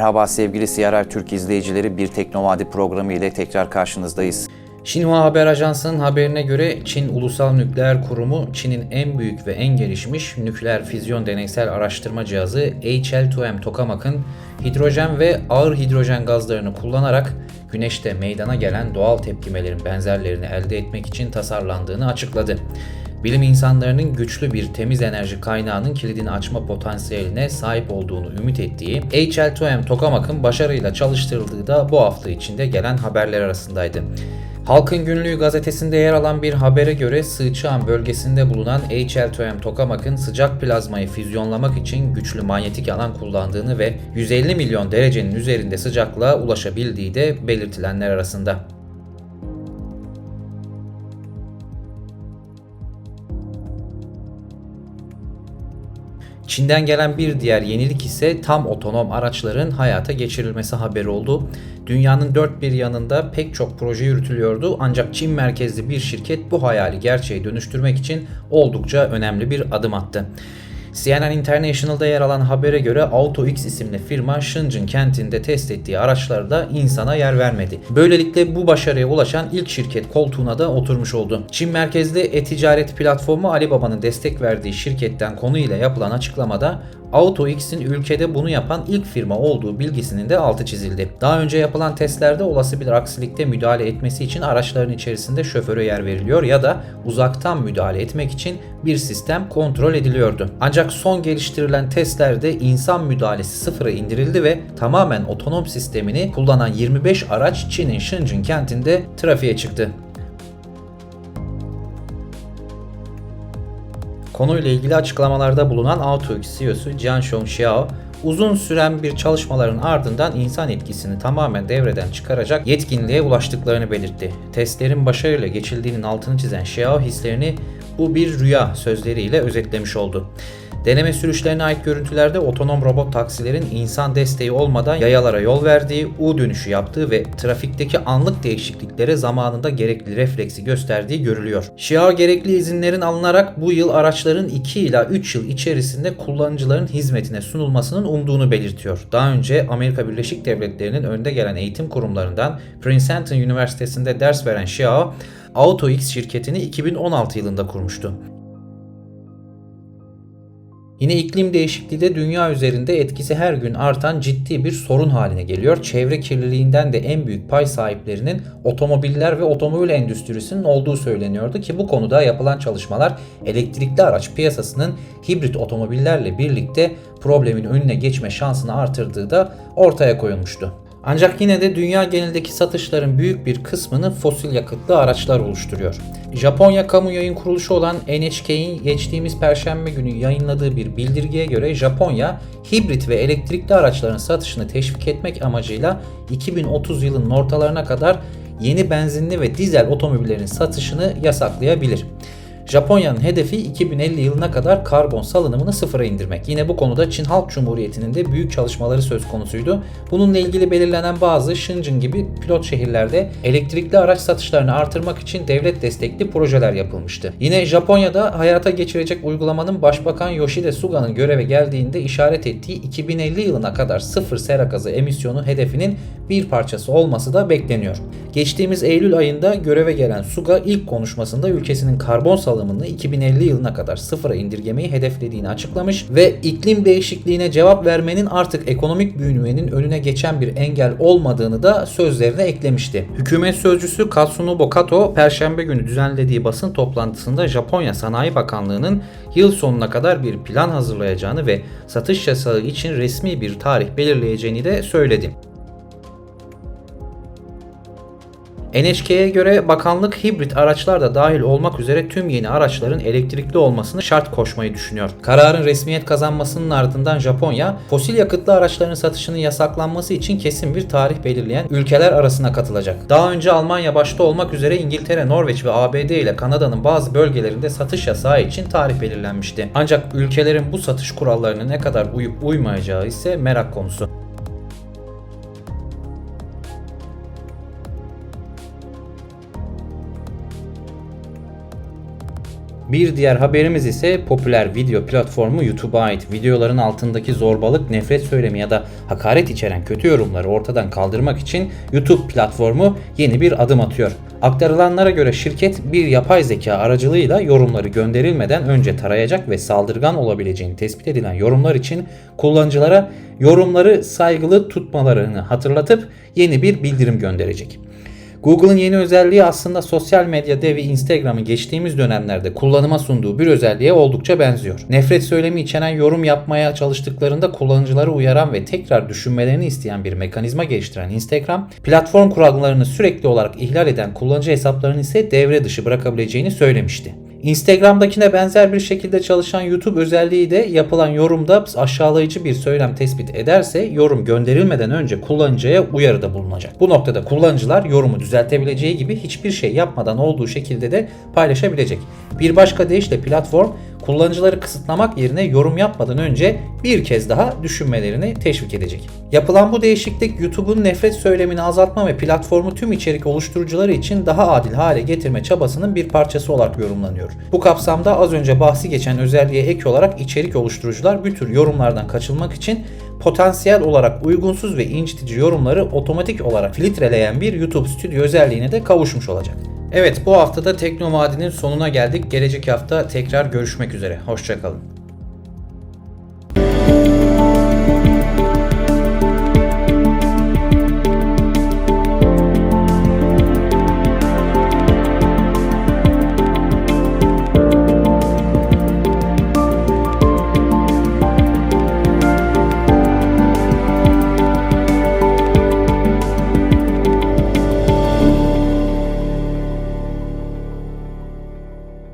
Merhaba sevgili CRR Türk izleyicileri bir Teknovadi programı ile tekrar karşınızdayız. Xinhua Haber Ajansı'nın haberine göre Çin Ulusal Nükleer Kurumu Çin'in en büyük ve en gelişmiş nükleer füzyon deneysel araştırma cihazı HL2M Tokamak'ın hidrojen ve ağır hidrojen gazlarını kullanarak Güneşte meydana gelen doğal tepkimelerin benzerlerini elde etmek için tasarlandığını açıkladı. Bilim insanlarının güçlü bir temiz enerji kaynağının kilidini açma potansiyeline sahip olduğunu ümit ettiği HL2M Tokamak'ın başarıyla çalıştırıldığı da bu hafta içinde gelen haberler arasındaydı. Halkın Günlüğü gazetesinde yer alan bir habere göre Sığçıhan bölgesinde bulunan HL2M Tokamak'ın sıcak plazmayı füzyonlamak için güçlü manyetik alan kullandığını ve 150 milyon derecenin üzerinde sıcaklığa ulaşabildiği de belirtilenler arasında. Çin'den gelen bir diğer yenilik ise tam otonom araçların hayata geçirilmesi haberi oldu. Dünyanın dört bir yanında pek çok proje yürütülüyordu ancak Çin merkezli bir şirket bu hayali gerçeğe dönüştürmek için oldukça önemli bir adım attı. CNN International'da yer alan habere göre AutoX isimli firma Shenzhen kentinde test ettiği araçlarda insana yer vermedi. Böylelikle bu başarıya ulaşan ilk şirket koltuğuna da oturmuş oldu. Çin merkezli e-ticaret platformu Alibaba'nın destek verdiği şirketten konuyla yapılan açıklamada AutoX'in ülkede bunu yapan ilk firma olduğu bilgisinin de altı çizildi. Daha önce yapılan testlerde olası bir aksilikte müdahale etmesi için araçların içerisinde şoföre yer veriliyor ya da uzaktan müdahale etmek için bir sistem kontrol ediliyordu. Ancak son geliştirilen testlerde insan müdahalesi sıfıra indirildi ve tamamen otonom sistemini kullanan 25 araç Çin'in Shenzhen kentinde trafiğe çıktı. Konuyla ilgili açıklamalarda bulunan AutoX CEO'su Jianshong Xiao, uzun süren bir çalışmaların ardından insan etkisini tamamen devreden çıkaracak yetkinliğe ulaştıklarını belirtti. Testlerin başarıyla geçildiğinin altını çizen Xiao hislerini bu bir rüya sözleriyle özetlemiş oldu. Deneme sürüşlerine ait görüntülerde otonom robot taksilerin insan desteği olmadan yayalara yol verdiği, U dönüşü yaptığı ve trafikteki anlık değişikliklere zamanında gerekli refleksi gösterdiği görülüyor. Xiao gerekli izinlerin alınarak bu yıl araçların 2 ila 3 yıl içerisinde kullanıcıların hizmetine sunulmasının umduğunu belirtiyor. Daha önce Amerika Birleşik Devletleri'nin önde gelen eğitim kurumlarından Princeton Üniversitesi'nde ders veren Xiao, AutoX şirketini 2016 yılında kurmuştu. Yine iklim değişikliği de dünya üzerinde etkisi her gün artan ciddi bir sorun haline geliyor. Çevre kirliliğinden de en büyük pay sahiplerinin otomobiller ve otomobil endüstrisinin olduğu söyleniyordu ki bu konuda yapılan çalışmalar elektrikli araç piyasasının hibrit otomobillerle birlikte problemin önüne geçme şansını artırdığı da ortaya koyulmuştu. Ancak yine de dünya genelindeki satışların büyük bir kısmını fosil yakıtlı araçlar oluşturuyor. Japonya kamu yayın kuruluşu olan NHK'in geçtiğimiz perşembe günü yayınladığı bir bildirgeye göre Japonya hibrit ve elektrikli araçların satışını teşvik etmek amacıyla 2030 yılının ortalarına kadar yeni benzinli ve dizel otomobillerin satışını yasaklayabilir. Japonya'nın hedefi 2050 yılına kadar karbon salınımını sıfıra indirmek. Yine bu konuda Çin Halk Cumhuriyeti'nin de büyük çalışmaları söz konusuydu. Bununla ilgili belirlenen bazı Shenzhen gibi pilot şehirlerde elektrikli araç satışlarını artırmak için devlet destekli projeler yapılmıştı. Yine Japonya'da hayata geçirecek uygulamanın Başbakan Yoshide Suga'nın göreve geldiğinde işaret ettiği 2050 yılına kadar sıfır sera gazı emisyonu hedefinin bir parçası olması da bekleniyor. Geçtiğimiz Eylül ayında göreve gelen Suga ilk konuşmasında ülkesinin karbon salımını 2050 yılına kadar sıfıra indirgemeyi hedeflediğini açıklamış ve iklim değişikliğine cevap vermenin artık ekonomik büyümenin önüne geçen bir engel olmadığını da sözlerine eklemişti. Hükümet sözcüsü Katsunobu Kato perşembe günü düzenlediği basın toplantısında Japonya Sanayi Bakanlığı'nın yıl sonuna kadar bir plan hazırlayacağını ve satış yasağı için resmi bir tarih belirleyeceğini de söyledi. NHK'ye göre bakanlık hibrit araçlar da dahil olmak üzere tüm yeni araçların elektrikli olmasını şart koşmayı düşünüyor. Kararın resmiyet kazanmasının ardından Japonya, fosil yakıtlı araçların satışının yasaklanması için kesin bir tarih belirleyen ülkeler arasına katılacak. Daha önce Almanya başta olmak üzere İngiltere, Norveç ve ABD ile Kanada'nın bazı bölgelerinde satış yasağı için tarih belirlenmişti. Ancak ülkelerin bu satış kurallarına ne kadar uyup uymayacağı ise merak konusu. Bir diğer haberimiz ise popüler video platformu YouTube'a ait videoların altındaki zorbalık, nefret söylemi ya da hakaret içeren kötü yorumları ortadan kaldırmak için YouTube platformu yeni bir adım atıyor. Aktarılanlara göre şirket bir yapay zeka aracılığıyla yorumları gönderilmeden önce tarayacak ve saldırgan olabileceğini tespit edilen yorumlar için kullanıcılara yorumları saygılı tutmalarını hatırlatıp yeni bir bildirim gönderecek. Google'ın yeni özelliği aslında sosyal medya devi Instagram'ın geçtiğimiz dönemlerde kullanıma sunduğu bir özelliğe oldukça benziyor. Nefret söylemi içeren yorum yapmaya çalıştıklarında kullanıcıları uyaran ve tekrar düşünmelerini isteyen bir mekanizma geliştiren Instagram, platform kurallarını sürekli olarak ihlal eden kullanıcı hesaplarını ise devre dışı bırakabileceğini söylemişti. Instagram'dakine benzer bir şekilde çalışan YouTube özelliği de yapılan yorumda aşağılayıcı bir söylem tespit ederse yorum gönderilmeden önce kullanıcıya uyarıda bulunacak. Bu noktada kullanıcılar yorumu düzeltebileceği gibi hiçbir şey yapmadan olduğu şekilde de paylaşabilecek. Bir başka deyişle platform kullanıcıları kısıtlamak yerine yorum yapmadan önce bir kez daha düşünmelerini teşvik edecek. Yapılan bu değişiklik YouTube'un nefret söylemini azaltma ve platformu tüm içerik oluşturucuları için daha adil hale getirme çabasının bir parçası olarak yorumlanıyor. Bu kapsamda az önce bahsi geçen özelliğe ek olarak içerik oluşturucular bu tür yorumlardan kaçınmak için potansiyel olarak uygunsuz ve incitici yorumları otomatik olarak filtreleyen bir YouTube Studio özelliğine de kavuşmuş olacak. Evet bu haftada Teknovadi'nin sonuna geldik. Gelecek hafta tekrar görüşmek üzere. Hoşçakalın.